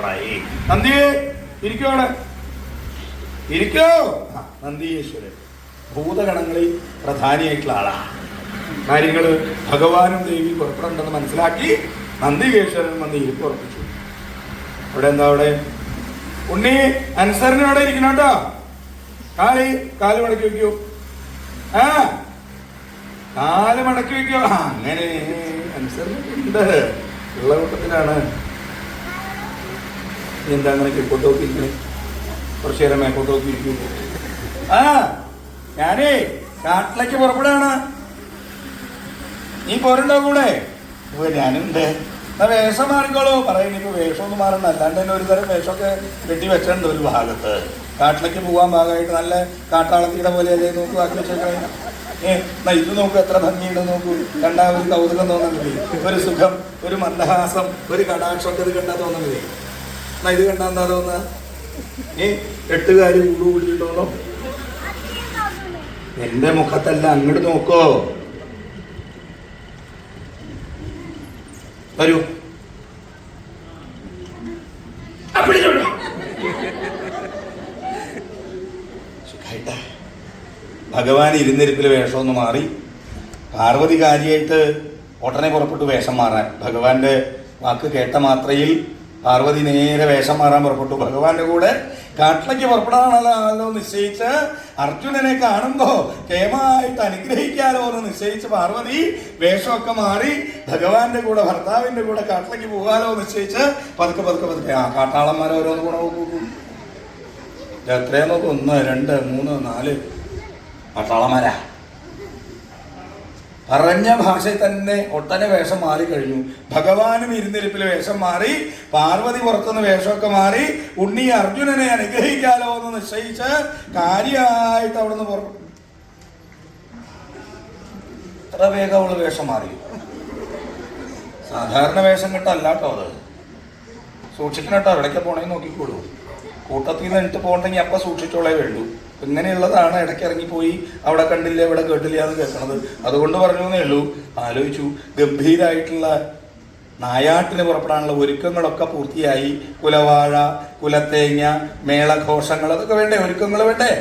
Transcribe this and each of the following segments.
ഏർപ്പാടായി നന്ദിയെ ഇരിക്കുവാണ് ഇരിക്കോ. നന്ദീശ്വരൻ ഭൂതഗണങ്ങളിൽ പ്രധാനിയായിട്ടുള്ള ആളാണ് കാര്യങ്ങൾ ഭഗവാനും ദേവി പുറപ്പെടുണ്ടെന്ന് മനസ്സിലാക്കി നന്ദികേശ്വരൻ വന്ന് ഇരിപ്പ് ഉറപ്പിച്ചു. അവിടെ എന്താ അവിടെ? ഉണ്ണി അനുസരണ അവിടെ ഇരിക്കണം കേട്ടോ. കാലി കാൽ മടക്കി വെക്കൂ ആ കാൽ മടക്കി വെക്കൂ അങ്ങനെ. അനുസരണ ഉണ്ട്. ഉള്ള കൂട്ടത്തിലാണ്. എന്താ അങ്ങനെ കിഴക്കോട്ട് നോക്കിയിരിക്കണേ കുറച്ചു നേരം മേക്കോട്ട് നോക്കിയിരിക്കൂ ആ ഞാനേ കാട്ടിലേക്ക് പുറപ്പെടാണ്. നീ പോരുണ്ടോ കൂടെ? ഞാനുണ്ട്. എന്നാ വേഷം മാറിക്കോളൂ. പറയുന്നു ഇപ്പൊ വേഷമൊന്നും മാറണ്ട. അല്ലാണ്ട് തന്നെ ഒരു തരം വേഷമൊക്കെ കെട്ടി വെച്ചിട്ടുണ്ട് ഒരു ഭാഗത്ത്. കാട്ടിലേക്ക് പോകാൻ ഭാഗമായിട്ട് നല്ല കാട്ടാളത്തിയുടെ പോലെ അല്ലേ നോക്കൂ ആക്കി വെച്ചേക്കണേ? ഏ എന്നാ ഇത് നോക്കൂ എത്ര ഭംഗിയുണ്ട് നോക്കൂ. കണ്ടാ ഒരു കൗതുകം തോന്നുന്നില്ലേ ഒരു സുഖം ഒരു മന്ദഹാസം ഒരു കടാക്ഷമൊക്കെ ഇത് കണ്ടാ തോന്നുന്നില്ലേ എന്നാ ഇത് കണ്ടാ എന്താ തോന്ന ഏ എട്ടുകാര് ഊട് കൂടിയിട്ടോളോ എന്റെ മുഖത്തല്ല അങ്ങോട്ട് നോക്കോ. വരൂ. ഭഗവാൻ ഇരുന്നിരിപ്പിൽ വേഷമൊന്ന് മാറി. പാർവതി കാര്യമായിട്ട് ഉടനെ പുറപ്പെട്ടു വേഷം മാറാൻ. ഭഗവാന്റെ വാക്ക് കേട്ട മാത്രയിൽ പാർവതി നേരെ വേഷം മാറാൻ പുറപ്പെട്ടു. ഭഗവാന്റെ കൂടെ കാട്ടിലേക്ക് പുറപ്പെടാനാണല്ലോ നിശ്ചയിച്ച്. അർജുനനെ കാണുമ്പോ കേമായിട്ട് അനുഗ്രഹിക്കാലോ എന്ന് നിശ്ചയിച്ച് പാർവതി വേഷമൊക്കെ മാറി ഭഗവാന്റെ കൂടെ ഭർത്താവിന്റെ കൂടെ കാട്ടിലേക്ക് പോകാലോ നിശ്ചയിച്ച് പതുക്കെ പതുക്കെ പതുക്കെ. ആ കാട്ടാളന്മാരെ ഓരോന്ന് കൂടെ പോകും നോക്കും? ഒന്ന് രണ്ട് മൂന്ന് നാല്. കാട്ടാളന്മാരാ. പറഞ്ഞ ഭാഷയിൽ തന്നെ ഒട്ടനെ വേഷം മാറി കഴിഞ്ഞു. ഭഗവാനും ഇരുന്നിരിപ്പിൽ വേഷം മാറി പാർവതി പുറത്തുനിന്ന് വേഷമൊക്കെ മാറി ഉണ്ണി അർജുനനെ അനുഗ്രഹിക്കാലോ എന്ന് നിശ്ചയിച്ച് കാര്യമായിട്ട് അവിടുന്ന് എത്ര വേഗം അവൾ വേഷം മാറി. സാധാരണ വേഷം കിട്ടല്ല കേട്ടോ അത്. സൂക്ഷിക്കണം കേട്ടോ എവിടേക്ക് പോണേ നോക്കിക്കോളൂ കൂട്ടത്തിൽ നിന്ന് എടുത്ത് പോകണ്ടെങ്കിൽ അപ്പൊ സൂക്ഷിച്ചോളേ വേണ്ടൂ. ഇങ്ങനെയുള്ളതാണ് ഇടയ്ക്ക് ഇറങ്ങിപ്പോയി അവിടെ കണ്ടില്ല ഇവിടെ കേട്ടില്ല എന്ന് കേൾക്കണത്. അതുകൊണ്ട് പറഞ്ഞു എന്നേ ഉള്ളൂ ആലോചിച്ചു. ഗംഭീരായിട്ടുള്ള നായാട്ടിന് പുറപ്പെടാനുള്ള ഒരുക്കങ്ങളൊക്കെ പൂർത്തിയായി. കുലവാഴ കുലത്തേങ്ങ മേളഘോഷങ്ങൾ അതൊക്കെ വേണ്ടേ? ഒരുക്കങ്ങൾ വേണ്ടേ?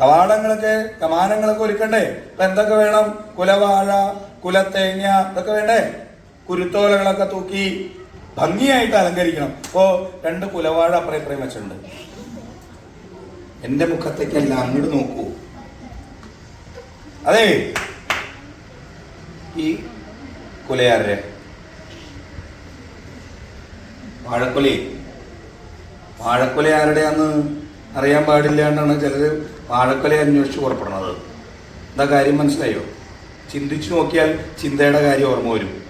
കവാടങ്ങളൊക്കെ കമാനങ്ങളൊക്കെ ഒരുക്കണ്ടേ? അപ്പൊ എന്തൊക്കെ വേണം? കുലവാഴ കുലത്തേങ്ങ ഇതൊക്കെ വേണ്ടേ? കുരുത്തോലകളൊക്കെ തൂക്കി ഭംഗിയായിട്ട് അലങ്കരിക്കണം. ഇപ്പോ രണ്ട് കുലവാഴ അപ്പുറം ഇത്രയും വെച്ചിട്ടുണ്ട്. എന്റെ മുഖത്തേക്കല്ല അങ്ങോട്ട് നോക്കൂ. അതെ. ഈ കുലയാരുടെ വാഴക്കൊലി. വാഴക്കൊല ആരുടെയാന്ന് അറിയാൻ പാടില്ല എന്നാണ് ചിലർ വാഴക്കൊല അന്വേഷിച്ച് പുറപ്പെടുന്നത്. എന്താ കാര്യം മനസ്സിലായോ? ചിന്തിച്ചു നോക്കിയാൽ ചിന്തയുടെ കാര്യം ഓർമ്മ വരും.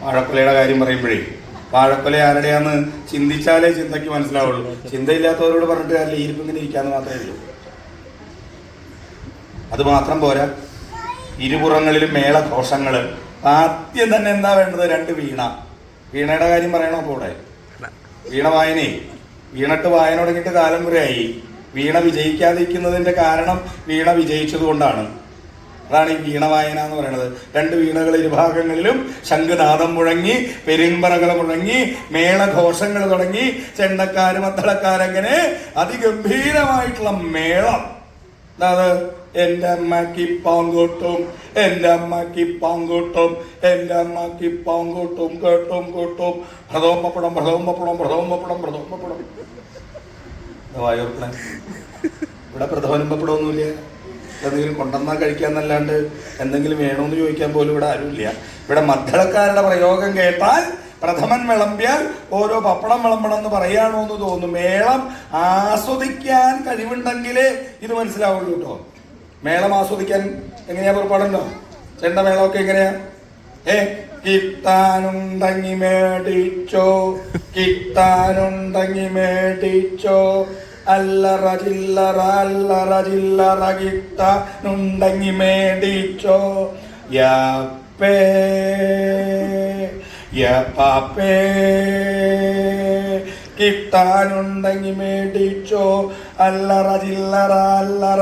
വാഴക്കൊലയുടെ കാര്യം പറയുമ്പോഴേ വാഴക്കുല ആരുടെയാന്ന് ചിന്തിച്ചാലേ ചിന്തയ്ക്ക് മനസ്സിലാവുള്ളൂ. ചിന്തയില്ലാത്തവരോട് പറഞ്ഞിട്ട് കാര്യമില്ല. ഇരിപ്പ് ഇങ്ങനെ ഇരിക്കാന്ന് മാത്രമേ ഉള്ളൂ. അത് മാത്രം പോരാ. ഇരുപുറങ്ങളിലും മേളഘോഷങ്ങൾ. ആദ്യം തന്നെ എന്താ വേണ്ടത്? രണ്ട് വീണ. വീണയുടെ കാര്യം പറയണോ അപ്പൊ ഇവിടെ വീണ വായനേ. വീണിട്ട് വായന തുടങ്ങിയിട്ട് കാലം കുറയായി. വീണ വിജയിക്കാതിരിക്കുന്നതിന്റെ കാരണം വീണ വിജയിച്ചത് കൊണ്ടാണ് അതാണ് ഈ വീണ വായന എന്ന് പറയുന്നത്. രണ്ട് വീണകൾ ഇരുഭാഗങ്ങളിലും ശംഖുനാഥം മുഴങ്ങി പെരുമ്പറകൾ മുഴങ്ങി മേളഘോഷങ്ങൾ തുടങ്ങി ചെണ്ടക്കാര് മത്തളക്കാരങ്ങനെ അതിഗംഭീരമായിട്ടുള്ള മേളം. അതായത് എന്റെ അമ്മയ്ക്ക് പാങ്കൂട്ടും എന്റെ അമ്മയ്ക്ക് പാങ്കൂട്ടും എന്റെ അമ്മയ്ക്ക് പാങ്കൂട്ടും കേട്ടും കൂട്ടും ഭ്രതോമ്പപ്പടം ഭ്രതോമ്പപ്പടം ഭ്രതോമ്പപ്പടം ഭ്രതോമ്പപ്പടം വായോർക്കണേ? ഇവിടെ പ്രഥമനും പപ്പടമൊന്നുമില്ല എന്തെങ്കിലും കൊണ്ടുവന്നാൽ കഴിക്കാന്നല്ലാണ്ട് എന്തെങ്കിലും വേണമെന്ന് ചോദിക്കാൻ പോലും ഇവിടെ ആരുമില്ല. ഇവിടെ മദ്ദളക്കാരുടെ പ്രയോഗം കേട്ടാൽ പ്രഥമൻ വിളമ്പിയാൽ ഓരോ പപ്പടം വിളമ്പണം എന്ന് പറയാണോ എന്ന് തോന്നുന്നു. മേളം ആസ്വദിക്കാൻ കഴിവുണ്ടെങ്കിലേ ഇത് മനസ്സിലാവുള്ളൂ കേട്ടോ. മേളം ആസ്വദിക്കാൻ എങ്ങനെയാ പുറപ്പാടുണ്ടോ ചെണ്ട മേളമൊക്കെ എങ്ങനെയാ? ഏ കിട്ടാനുണ്ടങ്ങി മേടിച്ചോ കിട്ടാനുണ്ടങ്ങി മേടിച്ചോ അല്ലറ ചില്ലറ മേടിച്ചോ. യപ്പേ യപ്പാപ്പേ കിട്ടാനുണ്ടെങ്കി മേടിച്ചോ. അല്ലറ ചില്ലറ അല്ലറ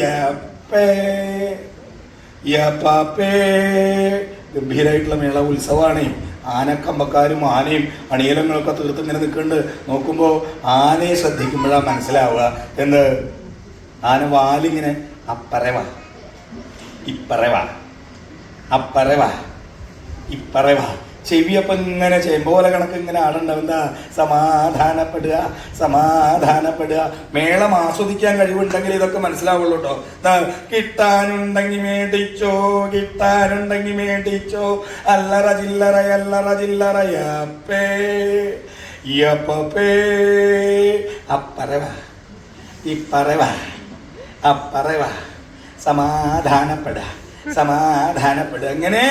യപ്പേ യപ്പാപ്പേ മേള ഉത്സവമാണ്. ആനക്കമ്പക്കാരും ആനയും അണിയലങ്ങളൊക്കെ തീർത്ത് ഇങ്ങനെ നിൽക്കുന്നുണ്ട്. നോക്കുമ്പോൾ ആനയെ ശ്രദ്ധിക്കുമ്പോഴാണ് മനസ്സിലാവുക എന്ത് ആന വാലിങ്ങനെ അപ്പറവ ഇപ്പറവ അപ്പറവ ഇപ്പറവ. ചെവിയപ്പം ഇങ്ങനെ ചെമ്പോല കണക്ക് ഇങ്ങനെ ആടണ്ടാവും. എന്താ? സമാധാനപ്പെടുക സമാധാനപ്പെടുക. മേളം ആസ്വദിക്കാൻ കഴിവുണ്ടെങ്കിൽ ഇതൊക്കെ മനസ്സിലാവുള്ളൂ കേട്ടോ കിട്ടാനുണ്ടെങ്കിൽ മേടിച്ചോ കിട്ടാനുണ്ടെങ്കിൽ മേടിച്ചോ. അല്ലറ ചില്ലറ അല്ലറ ചില്ലറയപ്പേ യപ്പേ അപ്പറവ ഇപ്പറവ അപ്പറവ. സമാധാനപ്പെടുക സമാധാനപ്പെടുക. അങ്ങനെ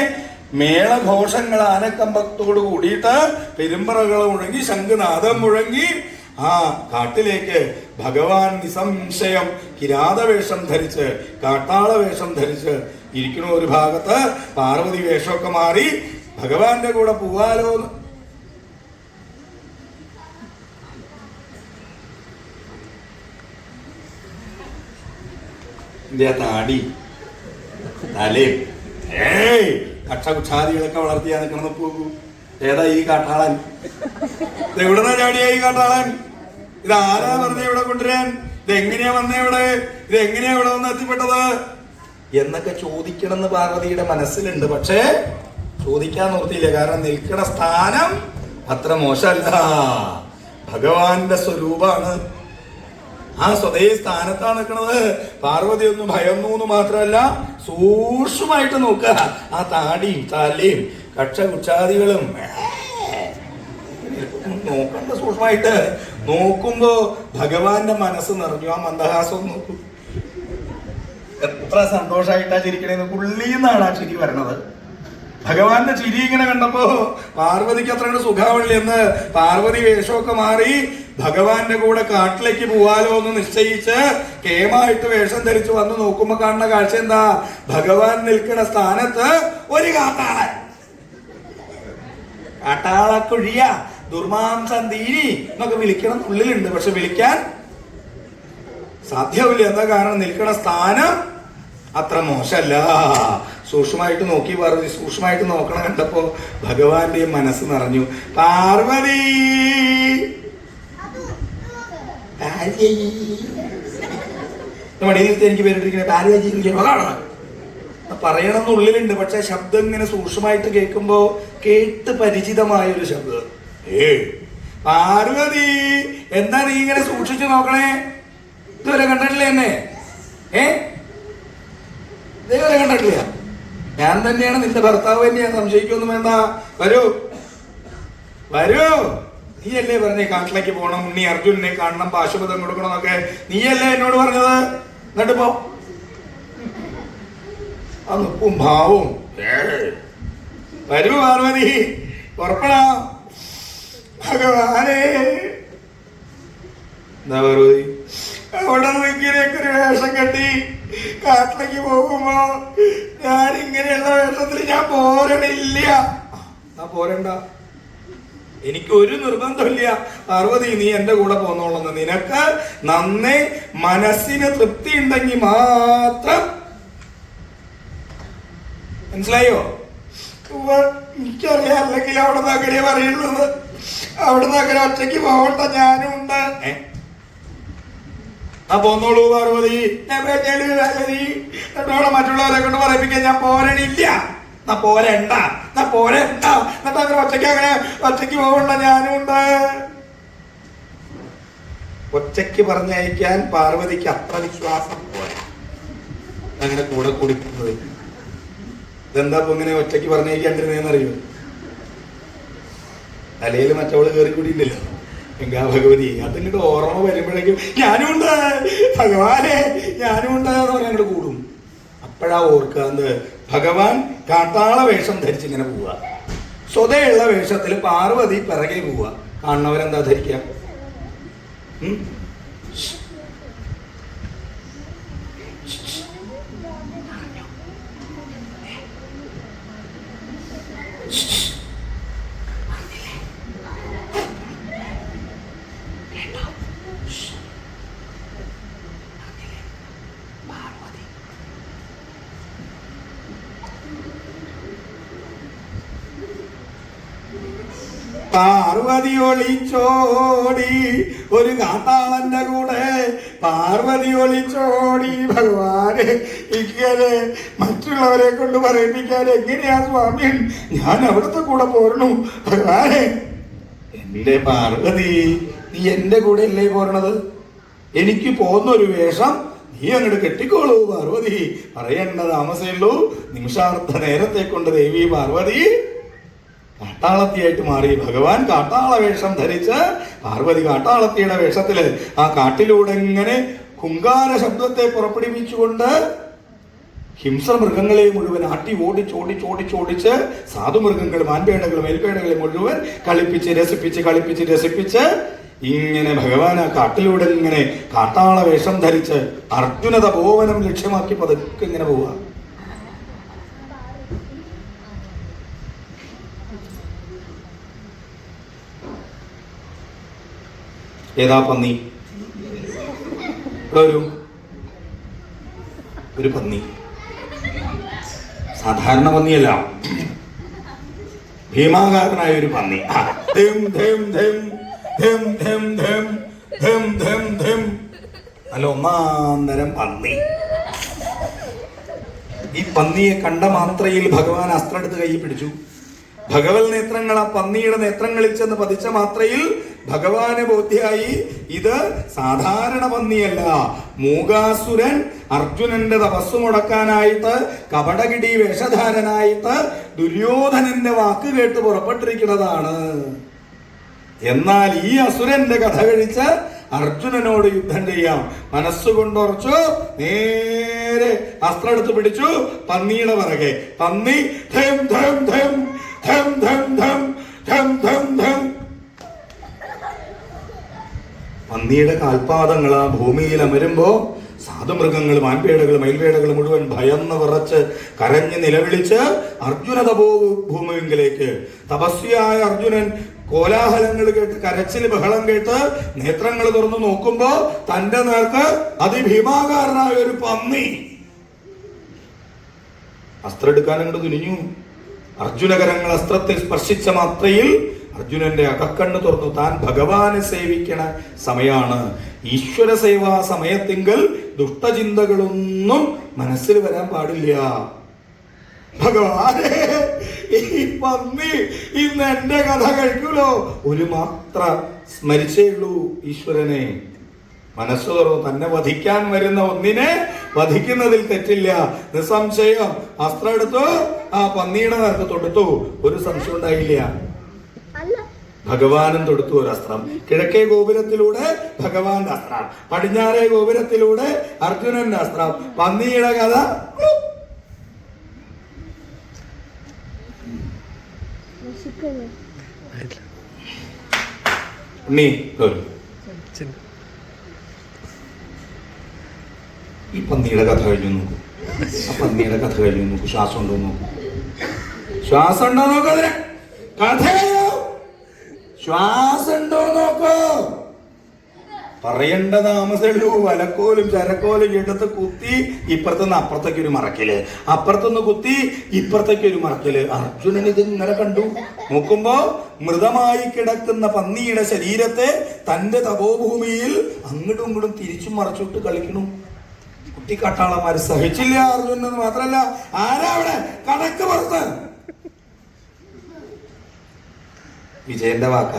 മേളഘോഷങ്ങൾ ആനക്കമ്പത്തോട് കൂടിയിട്ട് പെരുമ്പറകൾ മുഴങ്ങി ശംഖുനാഥം മുഴങ്ങി ആ കാട്ടിലേക്ക് ഭഗവാൻ നിസംശയം കിരാതവേഷം ധരിച്ച് കാട്ടാള വേഷം ധരിച്ച് ഇരിക്കുന്ന ഒരു ഭാഗത്ത്. പാർവതി വേഷമൊക്കെ മാറി ഭഗവാന്റെ കൂടെ പോവാലോ താടി? തലേ ഏയ്! കക്ഷകുക്ഷാദികളൊക്കെ വളർത്തിയാ നിൽക്കണം പോകൂ ഏതാ ഈ കാട്ടാളൻ? എവിടുന്നാ ചാടിയാ ഈ കാട്ടാളൻ? ഇത് ആരാ പറഞ്ഞ ഇവിടെ കൊണ്ടുവരാൻ? ഇത് എങ്ങനെയാ വന്നേ ഇവിടെ? ഇത് എങ്ങനെയാ ഇവിടെ വന്ന് എത്തിപ്പെട്ടത്? എന്നൊക്കെ ചോദിക്കണമെന്ന് പാർവതിയുടെ മനസ്സിലുണ്ട്. പക്ഷേ ചോദിക്കാൻ നിർത്തിയില്ല കാരണം നിൽക്കണ സ്ഥാനം അത്ര മോശമല്ല. ഭഗവാന്റെ സ്വരൂപാണ് ആ സ്വതേ സ്ഥാനത്താണ് നിൽക്കുന്നത് പാർവതി ഒന്നും ഭയന്നു എന്ന് മാത്രമല്ല സൂക്ഷ്മമായിട്ട് നോക്കുക. ആ താടിയും തലയും കക്ഷകുച്ചാദികളും നോക്കണ്ട സൂക്ഷ്മമായിട്ട്. നോക്കുമ്പോ ഭഗവാന്റെ മനസ്സ് നിറഞ്ഞു. ആ മന്ദഹാസം നോക്കൂ. എത്ര സന്തോഷമായിട്ടാ ചിരിക്കണേന്ന്. പുള്ളിന്നാണ് ആ ചിരി വരണത്. ഭഗവാന്റെ ചിരി ഇങ്ങനെ കണ്ടപ്പോ പാർവതിക്ക് അത്ര സുഖാവള്ളി എന്ന് പാർവതി വേഷമൊക്കെ മാറി ഭഗവാന്റെ കൂടെ കാട്ടിലേക്ക് പോവാലോ എന്ന് നിശ്ചയിച്ച് കേമായിട്ട് വേഷം ധരിച്ച് വന്ന് നോക്കുമ്പോ കാണുന്ന കാഴ്ച എന്താ? ഭഗവാൻ നിൽക്കുന്ന സ്ഥാനത്ത് ഒരു കാട്ടാളൻ. കാട്ടാളക്കുഴിയ ദുർമാംസം തീരി എന്നൊക്കെ വിളിക്കണം ഉള്ളിലുണ്ട്. പക്ഷെ വിളിക്കാൻ സാധ്യമില്ല എന്താ കാരണം? നിൽക്കുന്ന സ്ഥാനം അത്ര മോശമല്ല. സൂക്ഷ്മമായിട്ട് നോക്കി പാർവതി സൂക്ഷ്മമായിട്ട് നോക്കണം കണ്ടപ്പോ ഭഗവാന്റെ മനസ്സ് നിറഞ്ഞു. പാർവതി! മടിയിലത്തെ എനിക്ക് പേരിട്ടിരിക്കുന്നത് പാർവതി. അതാണ്. പറയണം എന്നുള്ളിലുണ്ട് പക്ഷെ ശബ്ദം ഇങ്ങനെ സൂക്ഷ്മമായിട്ട് കേൾക്കുമ്പോ കേട്ട് പരിചിതമായ ഒരു ശബ്ദം. ഏ പാർവതി! എന്താ നീ ഇങ്ങനെ സൂക്ഷിച്ചു നോക്കണേ? ഇതുവരെ കണ്ടിട്ടില്ല എന്നെ? ഏ? ഇതുവരെ കണ്ടിട്ടില്ല. ഞാൻ തന്നെയാണ് നിന്റെ ഭർത്താവ് തന്നെയാണ് സംശയിക്കൊന്നും വേണ്ട. വരൂ. വരൂ. നീയല്ലേ പറഞ്ഞേ കാട്ടിലേക്ക് പോകണം ഉണ്ണി അർജുനെ കാണണം പാശുപതം കൊടുക്കണം എന്നൊക്കെ. നീയല്ലേ എന്നോട് പറഞ്ഞത്? എന്നിട്ട് പോ. ആ നിപ്പും ഭാവവും. വരൂ പാർവതി. ഉറപ്പടാ. ഭഗവാനേ. എന്താ പാർവതി? അവിടെ ഒരു വേഷം കെട്ടി കാട്ടിലേക്ക് പോകുമ്പോ ഞാൻ ഇങ്ങനെയുള്ള വേഷത്തിൽ ഞാൻ പോരണില്ല. ആ പോരണ്ട. എനിക്ക് ഒരു നിർബന്ധമില്ല. പാർവതി നീ എന്റെ കൂടെ പോന്നോളന്ന്. നിനക്ക് നന്നേ മനസ്സിന് തൃപ്തി ഉണ്ടെങ്കിൽ മാത്രം. മനസ്സിലായോ? എനിക്കറിയാം. അല്ലെങ്കിൽ അവിടെ നിന്ന് അങ്ങനെ പറയുള്ളത് അവിടെ നിന്ന് അങ്ങനെ ഒറ്റയ്ക്ക് പോകണ്ട. ഞാനും ഉണ്ട് ഏ? ആ ഒന്നോളൂ പാർവതി എന്നോട് മറ്റുള്ളവരെ കൊണ്ട് പറയിപ്പിക്കാൻ ഞാൻ പോരണില്ല. എന്നാ പോരണ്ട എന്നാ പോരണ്ട. എന്നിട്ട് അങ്ങനെ ഒറ്റയ്ക്ക് അങ്ങനെ ഒറ്റയ്ക്ക് പോകണ്ട ഞാനും ഉണ്ട്. ഒറ്റയ്ക്ക് പറഞ്ഞയക്കാൻ പാർവതിക്ക് അത്ര വിശ്വാസം പോരാ. അങ്ങനെ കൂടെ കുടിക്കുന്നത് ഇതെന്താ ഇങ്ങനെ ഒറ്റയ്ക്ക് പറഞ്ഞയക്കാണ്ടിരുന്നേന്നറിയോ? തലയിൽ മറ്റവൾ കയറി കൂടിയില്ലല്ലോ എങ്കാ ഭഗവതി അതിങ്ങോട്ട് ഓർമ്മ വരുമ്പോഴേക്കും ഞാനും ഉണ്ട് ഭഗവാനെ ഞാനും ഉണ്ട് എന്ന് പറഞ്ഞാൽ അങ്ങോട്ട് കൂടും. അപ്പോഴാ ഓർക്കുക എന്ത് ഭഗവാൻ കാട്ടാള വേഷം ധരിച്ചിങ്ങനെ പോവുക. സ്വതയുള്ള വേഷത്തിൽ പാർവതി പിറകെ പോവുക. കാണുന്നവരെന്താ ധരിക്കുക പാർവതി ഒളിച്ചോടി ഒരു കാട്ടാളന്റെ കൂടെ പാർവതി ഒളിച്ചോടി ഭഗവാനെ ഇങ്ങനെ മറ്റുള്ളവരെ കൊണ്ട് പറയിപ്പിക്കാൻ എങ്ങനെയാ സ്വാമി? ഞാൻ അവിടുത്തെ കൂടെ പോരണു ഭഗവാനെ എന്റെ പാർവതി നീ എന്റെ കൂടെ അല്ലേ പോരണത് എനിക്ക് പോകുന്ന ഒരു വേഷം നീ അങ്ങോട്ട് കെട്ടിക്കോളൂ പാർവതി. പറയേണ്ട താമസമുള്ളൂ നിമിഷാർത്ഥ നേരത്തെ കൊണ്ട് ദേവി പാർവതി. കാട്ടാളത്തിയായിട്ട് മാറി. ഭഗവാൻ കാട്ടാള വേഷം ധരിച്ച് പാർവതി കാട്ടാളത്തിയുടെ വേഷത്തിൽ ആ കാട്ടിലൂടെ ഇങ്ങനെ കുങ്കാര ശബ്ദത്തെ പുറപ്പെടുവിച്ചുകൊണ്ട് ഹിംസ മൃഗങ്ങളെ മുഴുവൻ ആട്ടി ഓടിച്ച് ഓടിച്ച് ഓടിച്ച് ഓടിച്ച് സാധുമൃഗങ്ങളും ആൻപേടകളും എൽപേടകളെ മുഴുവൻ കളിപ്പിച്ച് രസിപ്പിച്ച് കളിപ്പിച്ച് രസിപ്പിച്ച് ഇങ്ങനെ ഭഗവാൻ ആ കാട്ടിലൂടെ ഇങ്ങനെ കാട്ടാള വേഷം ധരിച്ച് അർജുന തപോവനം ലക്ഷ്യമാക്കി പതുക്കെ ഇങ്ങനെ പോവുക. ഏതാ പന്നി? ഒരു ഒരു പന്നി. സാധാരണ പന്നിയല്ല. ഭീമാകാരനായ ഒരു പന്നി. അല്ല ഒന്നാന്തരം പന്നി. ഈ പന്നിയെ കണ്ട മാത്രയിൽ ഭഗവാൻ അസ്ത്രം എടുത്ത് കൈ പിടിച്ചു. ഭഗവത് നേത്രങ്ങൾ ആ പന്നിയുടെ നേത്രങ്ങളിൽ ചെന്ന് പതിച്ച മാത്രയിൽ ഭഗവാന് ബോധ്യായി. ഇത് സാധാരണ പന്നിയല്ല. മൂകാസുരൻ അർജുനന്റെ തപസ് മുടക്കാനായിട്ട് കപടകിടി വേഷധാരനായിട്ട് ദുര്യോധനന്റെ വാക്ക് കേട്ട് പുറപ്പെട്ടിരിക്കുന്നതാണ്. എന്നാൽ ഈ അസുരന്റെ കഥ കഴിച്ച് അർജുനനോട് യുദ്ധം ചെയ്യാം. മനസ്സുകൊണ്ടുറച്ചു നേരെ അസ്ത്രം എടുത്ത് പിടിച്ചു പന്നിയുടെ പിറകെ. പന്നി ധം ധം ധം ധം ധം ധം ധം ധം ധം. പന്നിയുടെ കാൽപാദങ്ങൾ ആ ഭൂമിയിൽ അമരുമ്പോ സാധുമൃഗങ്ങൾ മാൻപേടകൾ മയിൽപേടകൾ മുഴുവൻ ഭയന്ന് വിറച്ച് കരഞ്ഞ് നിലവിളിച്ച് അർജുന തപോ ഭൂമിയിലേക്ക്. തപസ്വിയായ അർജുനൻ കോലാഹലങ്ങൾ കേട്ട് കരച്ചിൽ ബഹളം കേട്ട് നേത്രങ്ങൾ തുറന്നു നോക്കുമ്പോ തന്റെ നേർക്ക് അതിഭീമാകാരനായ ഒരു പന്നി. അസ്ത്രം എടുക്കാൻ അങ്ങോട്ട് തുനിഞ്ഞു. അർജുനകരങ്ങൾ അസ്ത്രത്തിൽ സ്പർശിച്ച മാത്രയിൽ അർജുനന്റെ അകക്കണ്ണ് തുറന്നു. താൻ ഭഗവാനെ സേവിക്കണ സമയാണ്. ഈശ്വര സേവാ സമയത്തിങ്കൽ ദുഷ്ടചിന്തകളൊന്നും മനസ്സിൽ വരാൻ പാടില്ല. ഭഗവാനെ ഈ പന്നി ഇന്ന് എന്റെ കഥ കഴിക്കൂലോ ഒരു മാത്ര സ്മരിച്ചേ ഉള്ളൂ ഈശ്വരനെ. മനസ്സ് തുറന്നു തന്നെ വധിക്കാൻ വരുന്ന ഒന്നിനെ വധിക്കുന്നതിൽ തെറ്റില്ല. നിസ്സംശയം അസ്ത്രം എടുത്തു ആ പന്നിയുടെ നേരത്തെ തൊടുത്തു. ഒരു സംശയം ഉണ്ടായില്ല. ഭഗവാനും തൊടുത്തു ഒരു അസ്ത്രം. കിഴക്കേ ഗോപുരത്തിലൂടെ ഭഗവാന്റെ അസ്ത്രം. പടിഞ്ഞാറേ ഗോപുരത്തിലൂടെ അർജുനന്റെ അസ്ത്രം. പന്നിയുടെ കഥ. ഈ പന്നിയുടെ കഥ കഴിഞ്ഞു നോക്കൂ. ആ പന്നിയുടെ കഥ കഴിഞ്ഞു നോക്കൂ. ശ്വാസം ഉണ്ടോ നോക്കൂ. ശ്വാസം ഉണ്ടോ നോക്കൂ അതിന്. കഥയോ ശ്വാസം ഉണ്ടോ നോക്കോ പറയേണ്ട താമസമുള്ളൂ. വലക്കോലും ചരക്കോലും എടുത്ത് കുത്തി ഇപ്പുറത്തുനിന്ന് അപ്പുറത്തേക്ക് ഒരു മറക്കൽ. അപ്പുറത്തുനിന്ന് കുത്തി ഇപ്പുറത്തേക്ക് ഒരു മറക്കൽ. അർജുനൻ ഇത് ഇങ്ങനെ കണ്ടു. നോക്കുമ്പോ മൃതമായി കിടക്കുന്ന പന്നിയുടെ ശരീരത്തെ തന്റെ തപോഭൂമിയിൽ അങ്ങോട്ടും ഇങ്ങോട്ടും തിരിച്ചും മറച്ചിട്ട് കളിക്കണു കുട്ടിക്കാട്ടാളന്മാര് സഹിച്ചില്ല അർജുനൻ മാത്രല്ല ആരാ അവിടെ? കണക്ക് പുറത്ത്. വിജയന്റെ വാക്ക.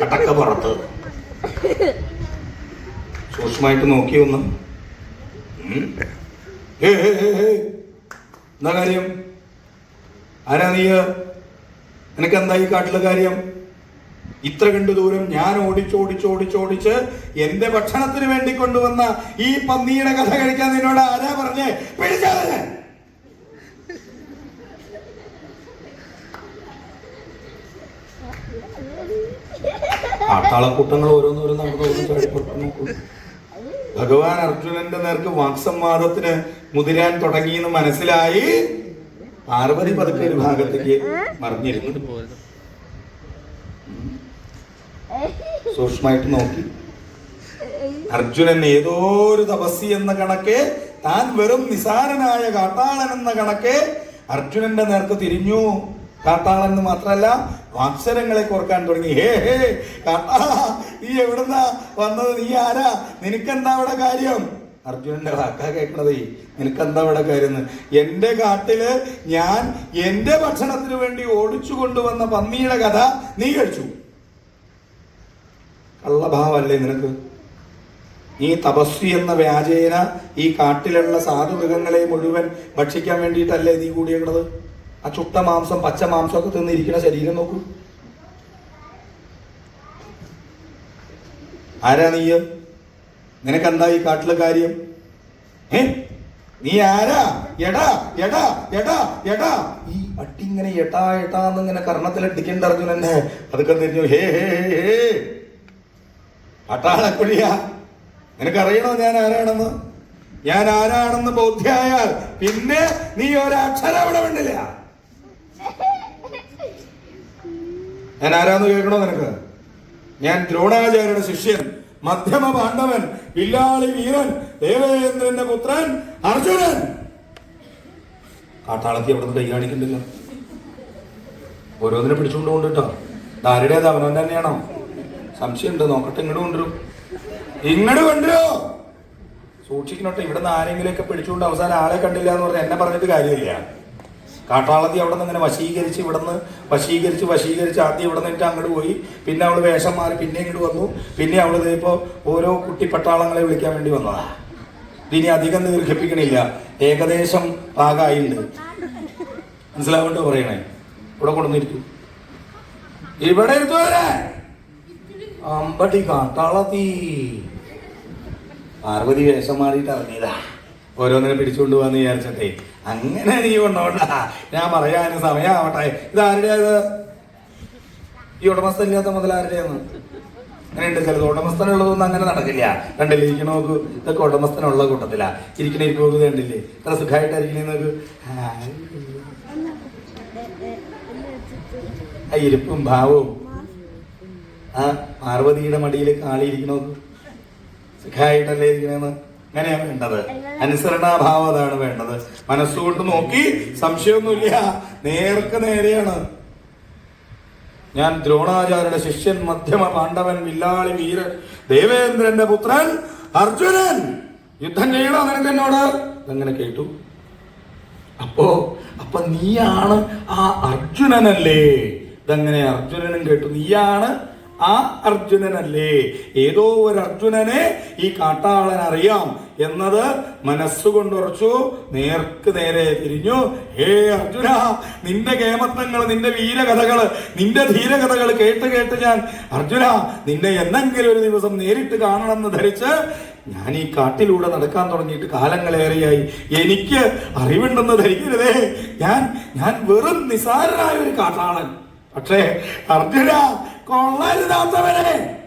കടക്ക പുറത്ത്. സൂക്ഷ്മമായിട്ട് നോക്കി ഒന്ന്. എന്താ കാര്യം? ആരാ നീ? നിനക്ക് എന്താ ഈ കാട്ടിലെ കാര്യം? ഇത്ര കണ്ടു ദൂരം ഞാൻ ഓടിച്ചോടിച്ചോടിച്ചോടിച്ച് എന്റെ ഭക്ഷണത്തിന് വേണ്ടി കൊണ്ടുവന്ന ഈ പന്നിയുടെ കഥ കഴിക്കാൻ നിന്നോട് ആരാ പറഞ്ഞേ? പിടിച്ചാലെ നടന്നു ചാടിപ്പുറത്ത് നോക്കൂ ഭഗവാൻ അർജുനന്റെ നേർക്ക് വാക്സംവാദത്തിന് മുതിരാൻ തുടങ്ങിയെന്ന് മനസ്സിലായി. പാർവതി പതുക്കെ ഒരു ഭാഗത്തേക്ക് മറിഞ്ഞിരുന്നു. സൂക്ഷ്മമായിട്ട് നോക്കി. അർജുനൻ ഏതോ ഒരു തപസ്സി എന്ന കണക്ക് താൻ വെറും നിസാരനായ കാട്ടാളൻ എന്ന കണക്ക് അർജുനന്റെ നേർക്ക് തിരിഞ്ഞു. കാട്ടാളൻ എന്ന് മാത്രമല്ല അക്ഷരങ്ങളെ കോർക്കാൻ തുടങ്ങി. ഹേ ഹേ കാട്ടാ നീ എവിടുന്നാ വന്നത്? നീ ആരാ? നിനക്കെന്താ അവിടെ കാര്യം? അർജുനന്റെ വാക്കാ കേൾക്കണതേ നിനക്കെന്താ ഇവിടെ കാര്യം എന്റെ കാട്ടിൽ ഞാൻ എന്റെ ഭക്ഷണത്തിന് വേണ്ടി ഓടിച്ചു കൊണ്ടുവന്ന പന്നിയുടെ കഥ നീ കഴിച്ചു കള്ളഭാവല്ലേ നിനക്ക്? നീ തപസ്വി എന്ന വ്യാജേന ഈ കാട്ടിലുള്ള സാധു മൃഗങ്ങളെ മുഴുവൻ ഭക്ഷിക്കാൻ വേണ്ടിയിട്ടല്ലേ നീ കൂടിയേക്കണത്? ആ ചുട്ട മാംസം പച്ച മാംസം ഒക്കെ തിന്നിരിക്കുന്ന ശരീരം നോക്കൂ. ആരാ നീ? നിനക്കെന്താ ഈ കാട്ടിലെ കാര്യം? ഏ നീ ആരാ? എടാ എടാ എടാ എടാ. ഈ അട്ടി ഇങ്ങനെ എടാ എട്ടാ എന്നിങ്ങനെ കർണത്തിൽ അടിക്കേണ്ട അർജുനന്നെ അതൊക്കെ തിരിഞ്ഞു. ഹേ ഹേ ഹേ അട്ടാളക്കുഴിയ നിനക്കറിയണോ ഞാൻ ആരാണെന്ന്? ഞാൻ ആരാണെന്ന് ബോധ്യായാൽ പിന്നെ നീ ഒരക്ഷരം അവിടെ വേണ്ടില്ല ഞാൻ ആരാന്ന് കേൾക്കണോ നിനക്ക്? ഞാൻ ദ്രോണാചാര്യയുടെ ശിഷ്യൻ മധ്യമ പാണ്ഡവൻ വില്ലാളി വീരൻ ദേവേന്ദ്രന്റെ പുത്രൻ അർജുനൻ. കാട്ടാളത്തി അവിടെ നിന്ന് കൈ കാണിക്കുന്നില്ല? ഓരോന്നിനെ പിടിച്ചുകൊണ്ട് കൊണ്ടിട്ടോ ആരുടേത്? അവനവൻ തന്നെയാണോ? സംശയമുണ്ട്. നോക്കട്ടെ ഇങ്ങോട്ട് കൊണ്ടുവരും. ഇങ്ങോട്ട് കൊണ്ടുവരോ. സൂക്ഷിക്കണോട്ടെ ഇവിടെ നിന്ന് ആരെങ്കിലുമൊക്കെ പിടിച്ചുകൊണ്ട് അവസാനം ആളെ കണ്ടില്ല എന്ന് പറഞ്ഞാൽ എന്നെ പറഞ്ഞിട്ട് കാര്യമില്ല. കാട്ടാളത്തി അവിടെ നിന്ന് ഇങ്ങനെ വശീകരിച്ച് ഇവിടുന്ന് വശീകരിച്ച് വശീകരിച്ച് ആദ്യം ഇവിടെ നിന്നിട്ട് അങ്ങോട്ട് പോയി. പിന്നെ അവൾ വേഷം മാറി പിന്നെ ഇങ്ങോട്ട് വന്നു. പിന്നെ അവൾ ഇപ്പോ ഓരോ കുട്ടി പട്ടാളങ്ങളെ വിളിക്കാൻ വേണ്ടി വന്നതാ ഇനി അധികം ദീർഘിപ്പിക്കണില്ല. ഏകദേശം പാകമായിട്ടുണ്ട് മനസ്സിലാവുണ്ടോ പറയണേ? ഇവിടെ കൊണ്ടുവന്നിരിക്കും. ഇവിടെ അമ്പടി കാട്ടാളത്തി പാർവതി വേഷം മാറിയിട്ട് ഇറങ്ങിയതാ. ഓരോന്നിനെ പിടിച്ചുകൊണ്ട് വിചാരിച്ചിട്ടേ. അങ്ങനെ നീ കൊണ്ടോണ്ട ഞാൻ പറയാൻ സമയമാവട്ടെ. ഇത് ആരുടേത് ഈ ഉടമസ്ഥനില്ലാത്ത മുതൽ ആരുടെയാണ് അങ്ങനെയുണ്ട് ചിലത്. ഉടമസ്ഥനുള്ളതൊന്നും അങ്ങനെ നടക്കില്ല. കണ്ടില്ലേ? ഇരിക്കണ നോക്ക് ഇതൊക്കെ ഉടമസ്ഥനുള്ള കൂട്ടത്തിലാ. ഇരിക്കണ ഇരിക്കും കണ്ടില്ലേ? ഇത്ര സുഖമായിട്ടായിരിക്കണേ നോക്ക്. ആ ഇരിപ്പും ഭാവവും. ആ പാർവതിയുടെ മടിയിൽ കാളിയിരിക്കണോ സുഖമായിട്ടല്ലേ ഇരിക്കണേന്ന്? അങ്ങനെയാണ് വേണ്ടത്? അനുസരണാഭാവം അതാണ് വേണ്ടത്. മനസ്സുകൊണ്ട് നോക്കി സംശയമൊന്നുമില്ല. നേർക്ക് നേരെയാണ്. ഞാൻ ദ്രോണാചാര്യയുടെ ശിഷ്യൻ മധ്യമ പാണ്ഡവൻ വില്ലാളി വീരൻ ദേവേന്ദ്രന്റെ പുത്രൻ അർജുനൻ. യുദ്ധം ചെയ്യണോ നിനക്ക് എന്നോട്? അങ്ങനെ കേട്ടു. അപ്പോ അപ്പൊ നീയാണ് ആ അർജുനനല്ലേ? ഇതങ്ങനെ അർജുനനും കേട്ടു. നീയാണ് ആ അർജുനനല്ലേ? ഏതോ ഒരു അർജുനനെ ഈ കാട്ടാളൻ അറിയാം എന്നത് മനസ്സുകൊണ്ട് ഉറച്ചു നേർക്ക് നേരെ തിരിഞ്ഞു. ഹേ അർജുന നിന്റെ കേമത്തങ്ങൾ നിന്റെ വീരകഥകൾ നിന്റെ ധീരകഥകൾ കേട്ട് കേട്ട് ഞാൻ അർജുന നിന്നെ എന്നെങ്കിലും ഒരു ദിവസം നേരിട്ട് കാണണമെന്ന് ധരിച്ച് ഞാൻ ഈ കാട്ടിലൂടെ നടക്കാൻ തുടങ്ങിയിട്ട് കാലങ്ങളേറെയായി. എനിക്ക് അറിവുണ്ടെന്ന് ധരിക്കരുതേ. ഞാൻ ഞാൻ വെറും നിസാരനായ ഒരു കാട്ടാളൻ. പക്ഷേ അർജുന കൊള്ളരുതാത്തവനെ.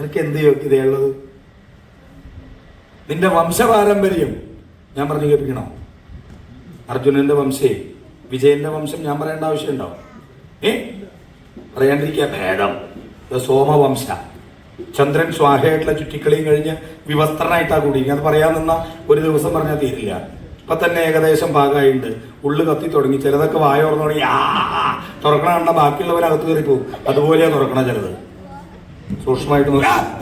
നിനക്ക് എന്ത് യോഗ്യതയുള്ളത്? നിന്റെ വംശപാരമ്പര്യം ഞാൻ പറഞ്ഞു കേൾപ്പിക്കണോ? അർജുനന്റെ വംശേ വിജയന്റെ വംശം ഞാൻ പറയേണ്ട ആവശ്യമുണ്ടോ? ഏ? പറയാണ്ടിരിക്കുക ഭേദം. സോമവംശ. ചന്ദ്രൻ സ്വാഹയായിട്ടുള്ള ചുറ്റിക്കളിയും കഴിഞ്ഞ് വിവസ്ത്രനായിട്ടാ കൂടി അത് പറയാൻ നിന്ന ഒരു ദിവസം പറഞ്ഞാൽ തീരില്ല. ഇപ്പൊ തന്നെ ഏകദേശം ഭാഗമായിട്ടുണ്ട് ഉള്ളു കത്തി തുടങ്ങി. ചിലതൊക്കെ വായ തുറന്നു തുടങ്ങി. ആ തുറക്കണ കണ്ട ബാക്കിയുള്ളവരകത്ത് കയറി പോകും. അതുപോലെയാണ് തുറക്കണ ചിലത്. സൂക്ഷ്മമായിട്ട്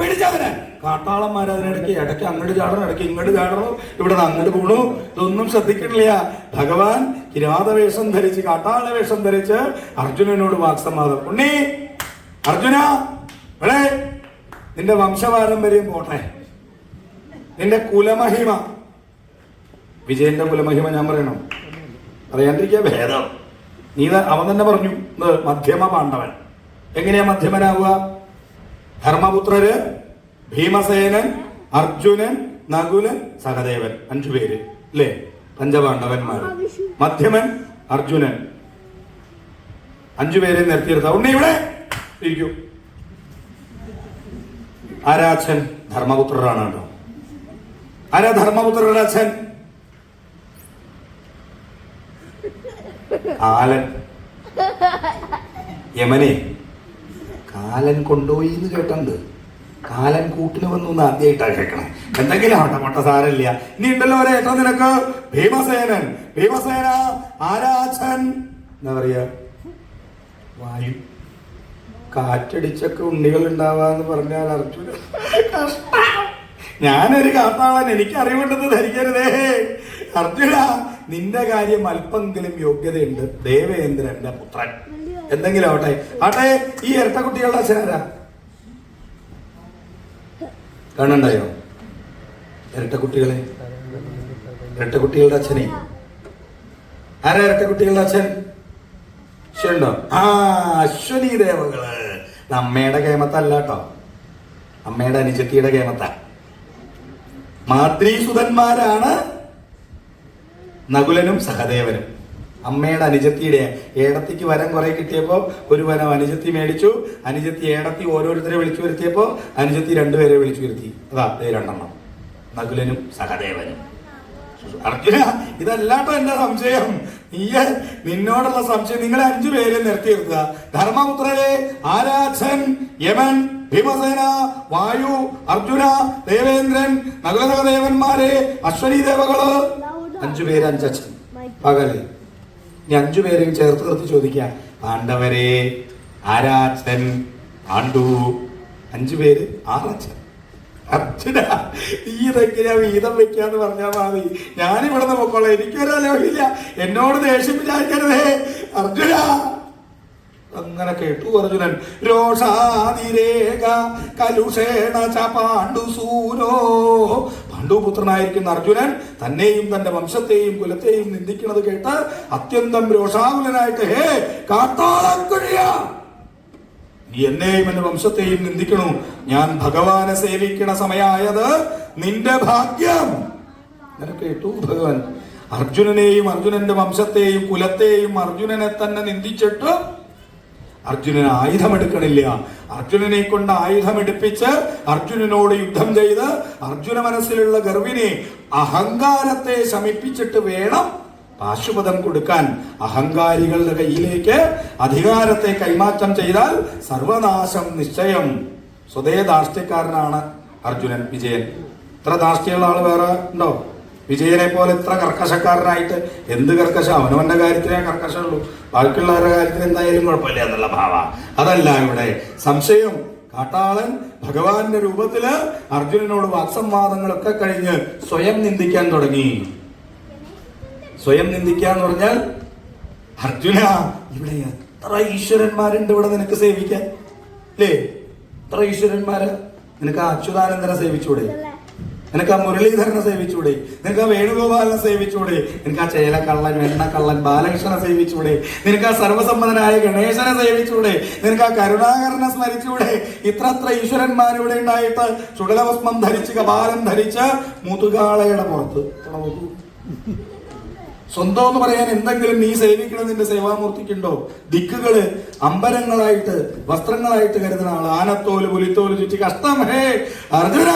പിടിച്ചവനെ കാട്ടാളന്മാർ അതിനിടയ്ക്ക് ഇടയ്ക്ക് അങ്ങോട്ട് ചാടണം ഇടയ്ക്ക് ഇങ്ങോട്ട് ചാടണം. ഇവിടെ നിന്ന് അങ്ങോട്ട് പോണു. ഇതൊന്നും ശ്രദ്ധിക്കണില്ല. ഭഗവാൻ കിരാതവേഷം ധരിച്ച് കാട്ടാള വേഷം ധരിച്ച് അർജുനനോട് വാക്സമാതം ഉണ്ണി അർജുന നിന്റെ വംശപാരമ്പര്യം പോട്ടെ. നിന്റെ കുലമഹിമ. വിജയന്റെ കുലമഹിമ ഞാൻ പറയണം. അറിയാണ്ടിരിക്കുക ഭേദം. നീ അവൻ തന്നെ പറഞ്ഞു ഇത് മധ്യമ പാണ്ഡവൻ. എങ്ങനെയാ മധ്യമനാവുക? ധർമ്മപുത്രര് ഭീമസേനൻ അർജുനൻ നകുലൻ സഹദേവൻ അഞ്ചു പേര് അല്ലേ? പഞ്ചപാണ്ഡവന്മാർ മധ്യമൻ അർജുനൻ. അഞ്ചു പേരെ നിർത്തിയെടുത്ത ഉണ്ണി ഇവിടെ. ഇരിക്കൂ. ആരാച്ഛൻ ധർമ്മപുത്രരാണ് കേട്ടോ ആരാ ധർമ്മപുത്രരുടെ അച്ഛൻ? കാലൻ. യമനെ കാലൻ കൊണ്ടുപോയി എന്ന് കേട്ടുണ്ട്. കാലൻ കൂട്ടിന് വന്നു എന്ന് ആദ്യമായിട്ടാ കേൾക്കണേ എന്തെങ്കിലും ആവട്ടെ സാരമില്ല. ഇനി ഉണ്ടല്ലോ ഏട്ടാ നിനക്ക് ഭീമസേനൻ. ഭീമസേന ആരാച്ചൻ എന്താ പറയാ? വായു. കാറ്റടിച്ചൊക്കെ ഉണ്ണികൾ ഉണ്ടാവാന്ന് പറഞ്ഞാൽ അർജുന. ഞാനൊരു കാത്താളൻ എനിക്ക് അറിവുണ്ടെന്ന് ധരിക്കരുതേ. അർജുന നിന്റെ കാര്യം അല്പെങ്കിലും യോഗ്യതയുണ്ട് ദേവേന്ദ്രന്റെ പുത്രൻ. എന്തെങ്കിലും ആവട്ടെ. ആട്ടെ ഈ ഇരട്ട കുട്ടികളുടെ അച്ഛനാരാ? കാണണ്ടായോ? ഇരട്ട കുട്ടികളെ ഇരട്ട കുട്ടികളുടെ അച്ഛനെ? ആരാ ഇരട്ട കുട്ടികളുടെ അച്ഛൻ? ശരിണ്ടോ ആ അശ്വനി ദേവകൾ. അമ്മയുടെ കേമത്തല്ല കേട്ടോ. അമ്മയുടെ അനുജത്തിയുടെ കേമത്ത. മാതൃസുതന്മാരാണ് നകുലനും സഹദേവനും. അമ്മയുടെ അനുജത്തിയുടെ ഏടത്തിക്ക് വരം കുറെ കിട്ടിയപ്പോൾ ഒരു വരം അനുജത്തി മേടിച്ചു. അനുജത്തി ഏടത്തി ഓരോരുത്തരെ വിളിച്ചു വരുത്തിയപ്പോ അനുജത്തി രണ്ടുപേരെ വിളിച്ചു വരുത്തി. അതാ രണ്ടെണ്ണം. നകുലനും സഹദേവനും. അർജുന ഇതല്ലാട്ടോ എന്റെ സംശയം. നീ നിന്നോടുള്ള സംശയം. നിങ്ങളെ അഞ്ചു പേരെ നിർത്തി നിർത്തുക. ധർമ്മപുത്രരെ ആരാധൻ യമൻ ഭീമസേന വായു അർജുന ദേവേന്ദ്രൻ നകുലസഹദേവന്മാരെ അശ്വനി ദേവകൾ. അഞ്ചു പേര് അഞ്ചച്ഛൻ പകൽ. ഇനി അഞ്ചു പേരെയും ചേർത്ത് നിർത്തി ചോദിക്കാം. പാണ്ഡവരെ ആരാച്ചൻ ആണ്ടു അഞ്ചു പേര് ആറച്ഛൻ അർജുന നീ ഇതെങ്ങനെയാ വീതം വെക്കാന്ന് പറഞ്ഞാൽ മതി. ഞാനിവിടെ നോക്കോളെ എനിക്കൊരലോഹില്ല എന്നോട് ദേഷ്യം വിചാരിക്കരുതേ. അർജുന. അങ്ങനെ കേട്ടു അർജുനൻ. രോഷാതിരേഖ കലുഷേണ ച പാണ്ഡുസൂനോ പാണ്ഡുപുത്രനായിരിക്കുന്ന അർജുനൻ തന്നെയും തന്റെ വംശത്തെയും കുലത്തെയും നിന്ദിക്കുന്നത് കേട്ട് അത്യന്തം രോഷാകുലനായിട്ട് ഹേ കാട്ടാളക്കുഴിയ നീ എന്നെയും എന്റെ വംശത്തെയും നിന്ദിക്കണു. ഞാൻ ഭഗവാനെ സേവിക്കണ സമയായത് നിന്റെ ഭാഗ്യം. അങ്ങനെ കേട്ടു ഭഗവാൻ. അർജുനനെയും അർജുനന്റെ വംശത്തെയും കുലത്തെയും അർജുനനെ തന്നെ നിന്ദിച്ചിട്ട് അർജുനൻ ആയുധമെടുക്കണില്ല. അർജുനനെ കൊണ്ട് ആയുധമെടുപ്പിച്ച് അർജുനനോട് യുദ്ധം ചെയ്ത് അർജുന മനസ്സിലുള്ള ഗർവിനെ അഹങ്കാരത്തെ ശമിപ്പിച്ചിട്ട് വേണം പാശുപതം കൊടുക്കാൻ. അഹങ്കാരികളുടെ കയ്യിലേക്ക് അധികാരത്തെ കൈമാറ്റം ചെയ്താൽ സർവനാശം നിശ്ചയം. സ്വതേ ധാർഷ്ട്യക്കാരനാണ് അർജുനൻ വിജയൻ. ഇത്ര ധാർഷ്ട്യമുള്ള ആൾ വേറെ ഉണ്ടോ? വിജയനെ പോലെ ഇത്ര കർക്കശക്കാരനായിട്ട് എന്ത് കർക്കശ? അവനവന്റെ കാര്യത്തിലേ കർക്കശമുള്ളൂ. ബാക്കിയുള്ളവരുടെ കാര്യത്തിൽ എന്തായാലും കുഴപ്പമില്ല എന്നുള്ള ഭാവ. അതല്ല ഇവിടെ സംശയം. കാട്ടാളൻ ഭഗവാന്റെ രൂപത്തിൽ അർജുനനോട് വാക്സംവാദങ്ങളൊക്കെ കഴിഞ്ഞ് സ്വയം നിന്ദിക്കാൻ തുടങ്ങി. സ്വയം നിന്ദിക്കാന്ന് പറഞ്ഞാൽ അർജുന ഇവിടെ എത്ര ഈശ്വരന്മാരുണ്ട് ഇവിടെ നിനക്ക് സേവിക്കാൻ? അല്ലേ എത്ര ഈശ്വരന്മാര്? നിനക്ക് അച്യുതാനന്ദനെ സേവിച്ചൂടെ? നിനക്ക് ആ മുരളീധരനെ സേവിച്ചൂടെ? നിനക്ക് ആ വേണുഗോപാലനെ സേവിച്ചൂടെ? നിനക്ക് ആ ചേലക്കള്ളൻ വെണ്ണക്കള്ളൻ ബാലകൃഷ്ണനെ സേവിച്ചൂടെ? നിനക്ക് ആ സർവസമ്മതനായ ഗണേശനെ സേവിച്ചൂടെ? നിനക്ക് ആ കരുണാകരനെ സ്മരിച്ചൂടെ? ഇത്രത്ര ഈശ്വരന്മാരിവിടെ ഉണ്ടായിട്ട് ചുടലഭസ്മം ധരിച്ച് കപാലം ധരിച്ച് മുതുകാളയുടെ പുറത്ത്. സ്വന്തം എന്ന് പറയാൻ എന്തെങ്കിലും നീ സേവിക്കണം നിന്റെ സേവാമൂർത്തിക്കുണ്ടോ? ദിക്കുകൾ അമ്പലങ്ങളായിട്ട് വസ്ത്രങ്ങളായിട്ട് കരുതുന്ന ആൾ ആനത്തോൽ പുലിത്തോൽ ചുറ്റി കഷ്ടം. ഹേ അർജുന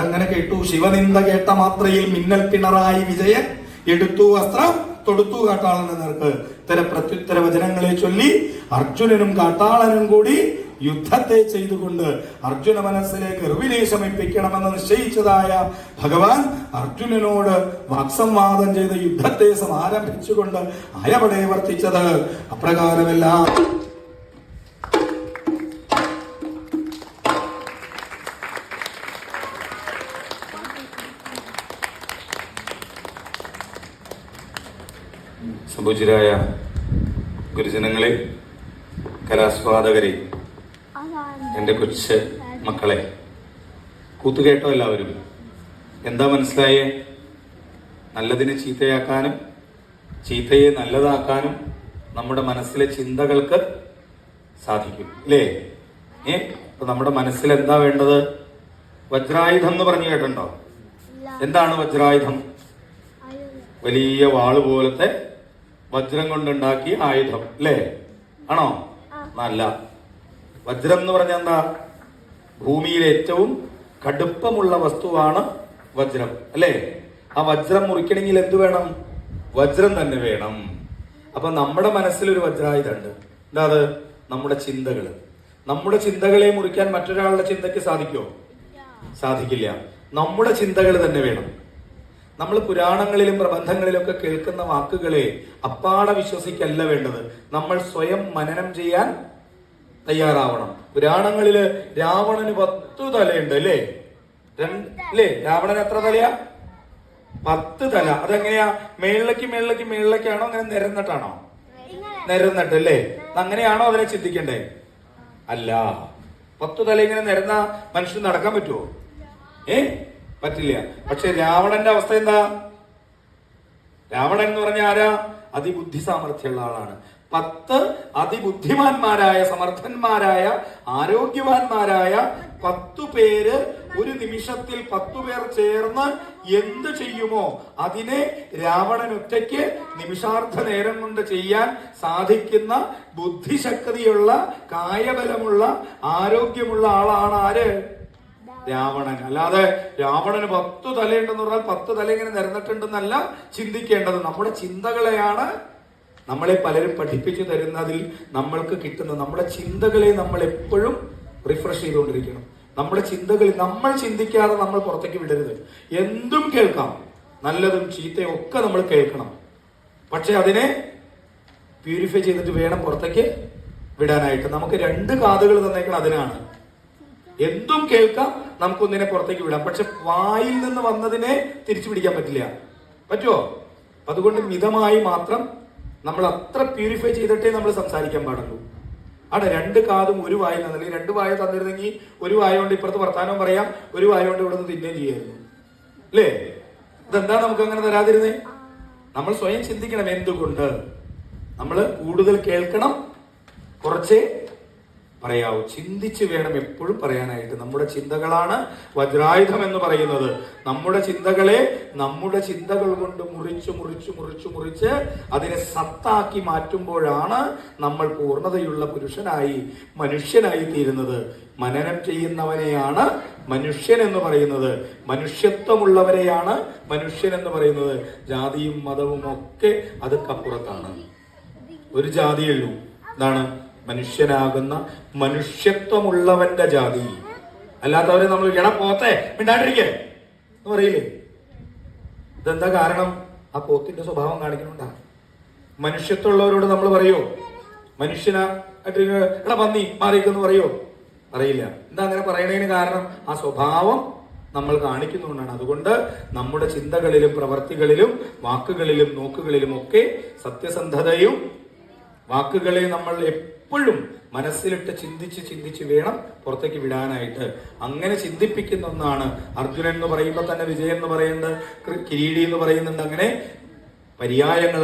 ഇതങ്ങനെ കേട്ടു. ശിവനിന്ദ കേട്ട മാത്രയിൽ മിന്നൽ പിണറായി വിജയൻ എടുത്തു വസ്ത്രം തൊടുത്തു കാട്ടാളന്റെ നേർക്ക്. ഇത്തരം പ്രത്യുത്തര വചനങ്ങളെ ചൊല്ലി അർജുനനും കാട്ടാളനും കൂടി യുദ്ധത്തെ ചെയ്തുകൊണ്ട് അർജുന മനസ്സിലേക്ക് ഗർവിനെ ശമിപ്പിക്കണമെന്ന് നിശ്ചയിച്ചതായ ഭഗവാൻ അർജുനനോട് വാക്സംവാദം ചെയ്ത് യുദ്ധത്തെ സമാരംഭിച്ചുകൊണ്ട് അയവടെ വർത്തിച്ചത്. അപ്രകാരമെല്ലാം സംപൂജ്യരായ ഗുരുജനങ്ങളെ കലാസ്വാദകരെ എന്റെ കൊച്ച് മക്കളെ കൂത്തുകേട്ടോ എല്ലാവരും. എന്താ മനസ്സിലായേ? നല്ലതിനെ ചീത്തയാക്കാനും ചീത്തയെ നല്ലതാക്കാനും നമ്മുടെ മനസ്സിലെ ചിന്തകൾക്ക് സാധിക്കും അല്ലേ ഏ അപ്പൊ നമ്മുടെ മനസ്സിൽ എന്താ വേണ്ടത്? വജ്രായുധം എന്ന് പറഞ്ഞു കേട്ടിട്ടുണ്ടോ? എന്താണ് വജ്രായുധം? വലിയ വാൾ പോലത്തെ വജ്രം കൊണ്ടുണ്ടാക്കിയ ആയുധം അല്ലേ ആണോ? നല്ല. വജ്രം എന്ന് പറഞ്ഞ എന്താ? ഭൂമിയിലെ ഏറ്റവും കടുപ്പമുള്ള വസ്തുവാണ് വജ്രം അല്ലേ? ആ വജ്രം മുറിക്കണമെങ്കിൽ എന്ത് വേണം? വജ്രം തന്നെ വേണം. അപ്പൊ നമ്മുടെ മനസ്സിൽ ഒരു വജ്രായുധമുണ്ട് എന്താ അത്? നമ്മുടെ ചിന്തകൾ നമ്മുടെ ചിന്തകളെ മുറിക്കാൻ മറ്റൊരാളുടെ ചിന്തയ്ക്ക് സാധിക്കുമോ സാധിക്കില്ല. നമ്മുടെ ചിന്തകൾ തന്നെ വേണം. നമ്മൾ പുരാണങ്ങളിലും പ്രബന്ധങ്ങളിലും ഒക്കെ കേൾക്കുന്ന വാക്കുകളെ അപ്പാടെ വിശ്വസിക്കല്ല വേണ്ടത്. നമ്മൾ സ്വയം മനനം ചെയ്യാൻ തയ്യാറാവണം. പുരാണങ്ങളിൽ രാവണന് പത്തു തലയുണ്ട് അല്ലേ? അല്ലേ? രാവണന് എത്ര തലയാ? പത്ത് തല. അതെങ്ങനെയാ? മേളിലേക്ക് മേളിലേക്ക് മേളിലേക്കാണോ? അങ്ങനെ നിരന്നിട്ടാണോ? നിരന്നിട്ട് അല്ലേ? അങ്ങനെയാണോ അവരെ ചിന്തിക്കണ്ടേ? അല്ല. പത്തു തല ഇങ്ങനെ നിരന്ന മനുഷ്യൻ നടക്കാൻ പറ്റുമോ ഏ? പറ്റില്ല. പക്ഷെ രാവണന്റെ അവസ്ഥ എന്താ? രാവണൻ എന്ന് പറഞ്ഞ ആരാ? അതിബുദ്ധി സാമർഥ്യമുള്ള ആളാണ്. പത്ത് അതിബുദ്ധിമാന്മാരായ സമർത്ഥന്മാരായ ആരോഗ്യവാന്മാരായ പത്തു പേര് ഒരു നിമിഷത്തിൽ പത്തു പേർ ചേർന്ന് എന്ത് ചെയ്യുമോ അതിനെ രാവണൻ ഒറ്റയ്ക്ക് നിമിഷാർത്ഥ നേരം കൊണ്ട് ചെയ്യാൻ സാധിക്കുന്ന ബുദ്ധിശക്തിയുള്ള കായബലമുള്ള ആരോഗ്യമുള്ള ആളാണ് ആര്? രാവണൻ. അല്ലാതെ രാവണന് പത്ത് തലയുണ്ടെന്ന് പറഞ്ഞാൽ പത്ത് തല ഇങ്ങനെ നിരന്നിട്ടുണ്ടെന്നല്ല ചിന്തിക്കേണ്ടത്. നമ്മുടെ ചിന്തകളെയാണ് നമ്മളെ പലരും പഠിപ്പിച്ചു തരുന്നതിൽ നമ്മൾക്ക് കിട്ടുന്ന നമ്മുടെ ചിന്തകളെ നമ്മൾ എപ്പോഴും റിഫ്രഷ് ചെയ്തുകൊണ്ടിരിക്കണം. നമ്മുടെ ചിന്തകൾ നമ്മൾ ചിന്തിക്കാതെ നമ്മൾ പുറത്തേക്ക് വിടരുത്. എന്തും കേൾക്കാം. നല്ലതും ചീത്തയും ഒക്കെ നമ്മൾ കേൾക്കണം. പക്ഷെ അതിനെ പ്യൂരിഫൈ ചെയ്തിട്ട് വേണം പുറത്തേക്ക് വിടാനായിട്ട്. നമുക്ക് രണ്ട് കാതുകൾ തന്നേക്കണം അതിനാണ്. എന്തും കേൾക്കാം നമുക്കൊന്നിനെ പുറത്തേക്ക് വിടാം. പക്ഷെ വായിൽ നിന്ന് വന്നതിനെ തിരിച്ചു പിടിക്കാൻ പറ്റില്ല. പറ്റുമോ അതുകൊണ്ട് മിതമായി മാത്രം നമ്മൾ അത്ര പ്യൂരിഫൈ ചെയ്തിട്ടേ നമ്മൾ സംസാരിക്കാൻ പാടുള്ളൂ. അവിടെ രണ്ട് കാതും ഒരു വായ അല്ലെങ്കിൽ രണ്ട് വായ തന്നിരുന്നെങ്കിൽ ഒരു വായ കൊണ്ട് ഇപ്പുറത്ത് വർത്താനം പറയാം ഒരു വായ കൊണ്ട് ഇവിടെ നിന്ന് തിന്നുകയും ചെയ്യായിരുന്നു. അല്ലേ? ഇതെന്താ നമുക്ക് അങ്ങനെ തരാതിരുന്നേ? നമ്മൾ സ്വയം ചിന്തിക്കണം എന്തുകൊണ്ട്? നമ്മൾ കൂടുതൽ കേൾക്കണം കുറച്ചേ പറയാവൂ. ചിന്തിച്ച് വേണം എപ്പോഴും പറയാനായിട്ട്. നമ്മുടെ ചിന്തകളാണ് വജ്രായുധം എന്ന് പറയുന്നത്. നമ്മുടെ ചിന്തകളെ നമ്മുടെ ചിന്തകൾ കൊണ്ട് മുറിച്ച് മുറിച്ച് മുറിച്ച് മുറിച്ച് അതിനെ സത്താക്കി മാറ്റുമ്പോഴാണ് നമ്മൾ പൂർണതയുള്ള പുരുഷനായി മനുഷ്യനായി തീരുന്നത്. മനനം ചെയ്യുന്നവനെയാണ് മനുഷ്യൻ എന്ന് പറയുന്നത്. മനുഷ്യത്വമുള്ളവരെയാണ് മനുഷ്യൻ എന്ന് പറയുന്നത്. ജാതിയും മതവും ഒക്കെ അതൊക്കപ്പുറത്താണ് ഒരു ജാതിയുള്ളൂ എന്താണ് മനുഷ്യനാകുന്ന മനുഷ്യത്വമുള്ളവന്റെ ജാതി. അല്ലാത്തവരെ നമ്മൾ ഇട പോത്തെ. മിണ്ടാണ്ടിരിക്കേ. എന്ന് പറയില്ലേ? ഇതെന്താ കാരണം? ആ പോത്തിന്റെ സ്വഭാവം കാണിക്കുന്നുണ്ടാ. മനുഷ്യത്വമുള്ളവരോട് നമ്മൾ പറയോ? മനുഷ്യനാ പന്നി മാറിക്കെന്ന് പറയോ? അറിയില്ല എന്താ അങ്ങനെ പറയണതിന് കാരണം? ആ സ്വഭാവം നമ്മൾ കാണിക്കുന്നുകൊണ്ടാണ് അതുകൊണ്ട് നമ്മുടെ ചിന്തകളിലും പ്രവർത്തികളിലും വാക്കുകളിലും നോക്കുകളിലും ഒക്കെ സത്യസന്ധതയും വാക്കുകളെ നമ്മൾ എപ്പോഴും മനസ്സിലിട്ട് ചിന്തിച്ച് ചിന്തിച്ച് വേണം പുറത്തേക്ക് വിടാനായിട്ട്. അങ്ങനെ ചിന്തിപ്പിക്കുന്ന ഒന്നാണ് അർജുനൻ എന്ന് പറയുമ്പോൾ തന്നെ വിജയൻ എന്ന് പറയുന്നത് കിരീടി എന്ന് പറയുന്നുണ്ട്. അങ്ങനെ പര്യായങ്ങൾ